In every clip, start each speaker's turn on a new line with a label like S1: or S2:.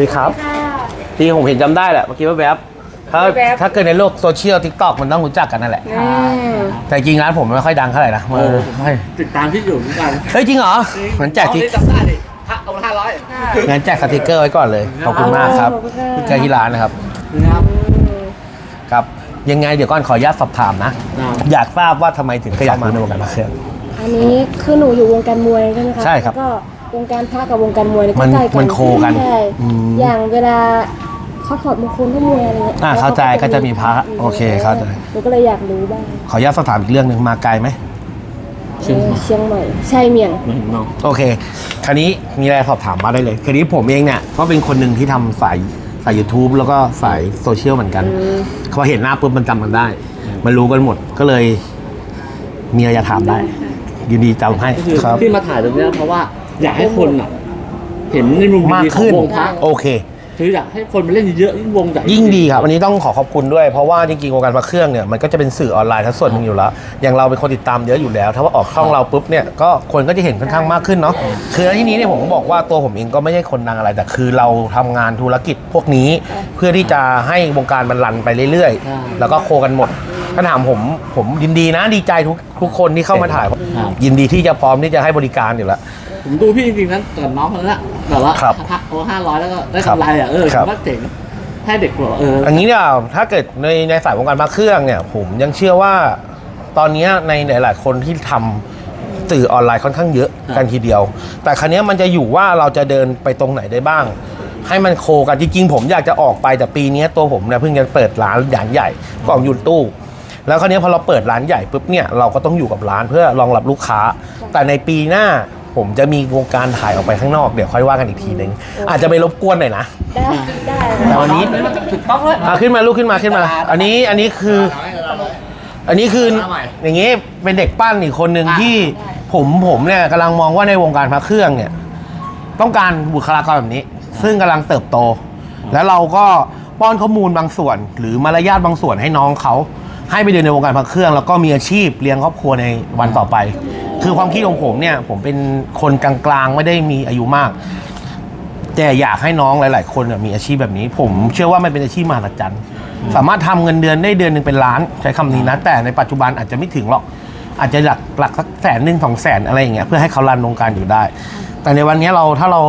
S1: ดีครับที่ผมเห็นจำได้แหละเมื่อกี้ว่าแวบถ้า
S2: แว๊บ
S1: ถ้าเกิดในโลกโซเชียลทิกตอกมันต้องรู้จักกันนั่นแหละ
S2: อืม
S1: แต่จริงร้านผมไม่ค่อยดังเท่าไหร่นะเออไม่
S3: ติดตามพี่อยู่เหมือนกัน
S1: เฮ้ยจริงเหรอเหมือนแจก
S3: เอา
S1: ทิก
S3: ที่จำได้ดิถ้าเอาห้าร้อย
S1: งั้นแจกสติกเกอร์ไว้ก่อนเลยขอบคุณมากครับ
S2: ขอบคุณค่ะ
S1: ที่เจอที่ร้านนะครับ
S3: นะครับ
S1: ครับยังไงเดี๋ยวก่อนขออนุญาตสอบถามนะ
S3: ได้
S1: อยากทราบว่าทำไมถึงขยับมาในวงการมาเครื่อง
S2: อันนี้คือหนูอยู่วงการมวยใช่ไหมคะ
S1: ใช่ครับ
S2: แล้วก็ วงการพระกับวงการมวยเย
S1: มัน
S2: ใกล้
S1: มันโคกัน
S2: ใช่
S1: อืม
S2: อย่างเวลาเขาถอดมงคลที่มวยอะไรเงี้ย
S1: อ่าเข้าใจก็จะมีพระโอเคเข้าใจ
S2: หนูก็เลยอยากรู้บ้าง
S1: ขออนุญาตสอบถามอีกเรื่องหนึ่งมาไกลไหม
S2: เออเชียงใหม่ใช่เมียง
S3: ไม่เห็นน้อง
S1: โอเคคราวนี้มีอะไรสอบถามมาได้เลยคราวนี้ผมเองเนี่ยก็เป็นคนหนึ่งที่ทำสายสาย YouTube แล้วก็สายโซเชียลเหมือนกันพอเห็นหน้าปุ๊บมันจำกันได้ มันรู้กันหมดก็เลยมีอะไรจะถามได้ยินดีจำให้
S3: ก็คือ
S1: ครับ
S3: ที่มาถ่ายตรงเนี้ยเพราะว่า อยากให้คนอะ เห็นในมุม
S1: มาก
S3: ดีๆขอ
S1: ขึ้น
S3: งวงพระ
S1: โอเค
S3: คืออยากให้คนมาเล่นเยอะๆยิ่งวงใหญ่
S1: ยิ่งดีครับวันนี้ต้องขอขอบคุณด้วยเพราะว่าจริงๆวงการพระเครื่องเนี่ยมันก็จะเป็นสื่อออนไลน์ทั้งส่วนหนึ่งอยู่แล้ว อย่างเราเป็นคนติดตามเยอะอยู่แล้ว ถ้าว่าออกช่องเราปุ๊บเนี่ยก็คนก็จะเห็นค่อนข้างมากขึ้นเนาะคือที่นี้เนี่ยผมบอกว่าตัวผมเองก็ไม่ใช่คนดังอะไร แต่คือเราทำงานธุรกิจพวกนี้ เพื่อที่จะให้วงการมันรันไปเรื่อยๆแล้วก็โคกันหมด ถ้าถามผมผมยินดีนะดีใจทุกทุกคนที่เข้ามาถ่ายยินดีที่จะพร้อมที่จะให้บริการอยู่แล้ว
S3: ผมดูพี่จริงๆนั้นก่อนน้องคนนั้นอะแบบว่า
S1: ครับ
S3: พระโอ้ห้าร้อยแล้วก็ได้
S1: ครับ
S3: กำไรอะเออ
S1: ครับ
S3: ผมว่าเจ๋งให้เด็กบอกเออ
S1: อันนี้เนี่ยถ้าเกิดในในสายวงการพระเครื่องเนี่ย ผมยังเชื่อว่าตอนเนี้ยในหลาย ๆ คนที่ทำสื่อออนไลน์ค่อนข้างเยอะ
S3: ครับ
S1: กันทีเดียว แต่ครั้นี้ยมันจะอยู่ว่าเราจะเดินไปตรงไหนได้บ้าง ให้มันโคกันจริงๆผมอยากจะออกไปแต่ปีเนี้ยตัวผมเนี่ยเพิ่งจะเปิดร้านใหญ่ใหญ่กล่องหยุดตู้ แล้วคราวนี้พอเราเปิดร้านใหญ่ปุ๊บเนี่ยเราก็ต้องอยู่กับร้านเพื่อรองรับลูกค้า แต่ในปีหน้าผมจะมีวงการถ่ายออกไปข้างนอกเดี๋ยวค่อยว่ากันอีกทีนึง อาจจะไปรบกวนหน่อยนะ
S2: ได้ได้
S1: แต่วันนี้
S3: ถูกต้องเลย
S1: อะขึ้นมาลูกขึ้นมาขึ้นมา อันนี้อันนี้คือ อันนี้คืออย่างงี้เป็นเด็กปั้นอีกคนหนึ่งที่ผมผมเนี่ยกำลังมองว่าในวงการพระเครื่องเนี่ย ต้องการบุคลากรแบบนี้ ซึ่งกำลังเติบโต แล้วเราก็ป้อนข้อมูลบางส่วน หรือมารยาทบางส่วนให้น้องเขา ให้ไปเดินในวงการพระเครื่อง แล้วก็มีอาชีพเลี้ยงครอบครัวในวันต่อไป คือความคิดของผมเนี่ย ผมเป็นคนกลางๆ ไม่ได้มีอายุมาก แต่อยากให้น้องหลาย ๆ คนเนี่ยมีอาชีพแบบนี้ ผมเชื่อว่ามันเป็นอาชีพมหัศจรรย์สามารถทำเงินเดือนได้เดือนหนึ่งเป็นล้านใช้คำนี้นะ แต่ในปัจจุบันอาจจะไม่ถึงหรอก อาจจะหลักหลักสักแสนหนึ่งสองแสนอะไรอย่างเงี้ยเพื่อให้เขารันวงการอยู่ได้ แต่ในวันนี้เราถ้าเรา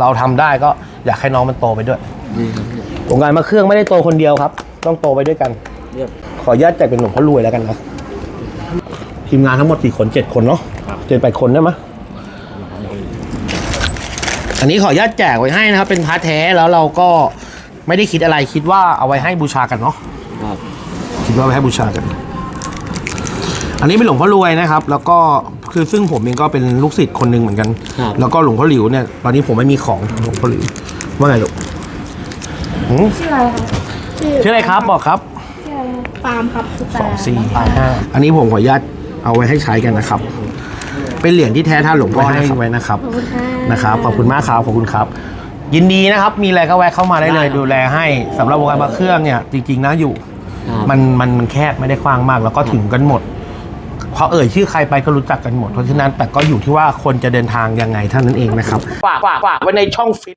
S1: เราทำได้ก็อยากให้น้องมันโตไปด้วย
S3: ดีครับพี่
S1: วงการมาเครื่องไม่ได้โตคนเดียวครับ ต้องโตไปด้วยกัน
S3: เยี่ยม
S1: ขออนุญาตแจกเป็นหลวงพ่อรวยแล้วกันนะทีมงานทั้งหมดกี่คนเจ็ดคนเนาะเจ็ดแปดคนได้ไหมอันนี้ขออนุญาตแจกไว้ให้นะครับ เป็นพาร์ทแท้แล้วเราก็ไม่ได้คิดอะไรคิดว่าเอาไว้ให้บูชากันเนาะ
S3: ครับ
S1: คิดว่าไว้ให้บูชากัน อันนี้เป็นหลวงพ่อรวยนะครับ แล้วก็คือซึ่งผมเองก็เป็นลูกศิษย์คนหนึ่งเหมือนกัน
S3: ครับ
S1: แล้วก็หลวงพ่อหลิวเนี่ยตอนนี้ผมไม่มีของหลวงพ่อหลิวว่าไงลูกหืม
S2: ชื่ออะไรคะชื่อ
S1: ชื่ออะไรครับบอกครับ
S2: ชื่ออะไร ปาล์มครับชื่อ
S1: ส
S2: ปา
S1: อง
S2: ล์ม
S1: สี่ห้าอันนี้ผมขออนุญาตเอาไว้ให้ใช้กันนะครับ เป็นเหรียญที่แท้ท่านหลวงพ่อให้ไว้นะครับ
S2: ขอบคุณค่ะ
S1: นะครับ ขอบคุณมากครับขอบคุณครับ ยินดีนะครับ มีอะไรก็แวะเข้ามาได้เลย ดูแลให้สำหรับวงการมาเครื่องเนี่ย จริง ๆนะอยู่
S3: ครับ
S1: มันมันมันแคบไม่ได้กว้างมาก แล้วก็ถึงกันหมดพอเอ่ยชื่อใครไปก็รู้จักกันหมดเพราะฉะนั้นแต่ก็อยู่ที่ว่าคนจะเดินทางยังไงเท่านั้นเองนะครับฝากฝากฝากไว้ในช่องฟิต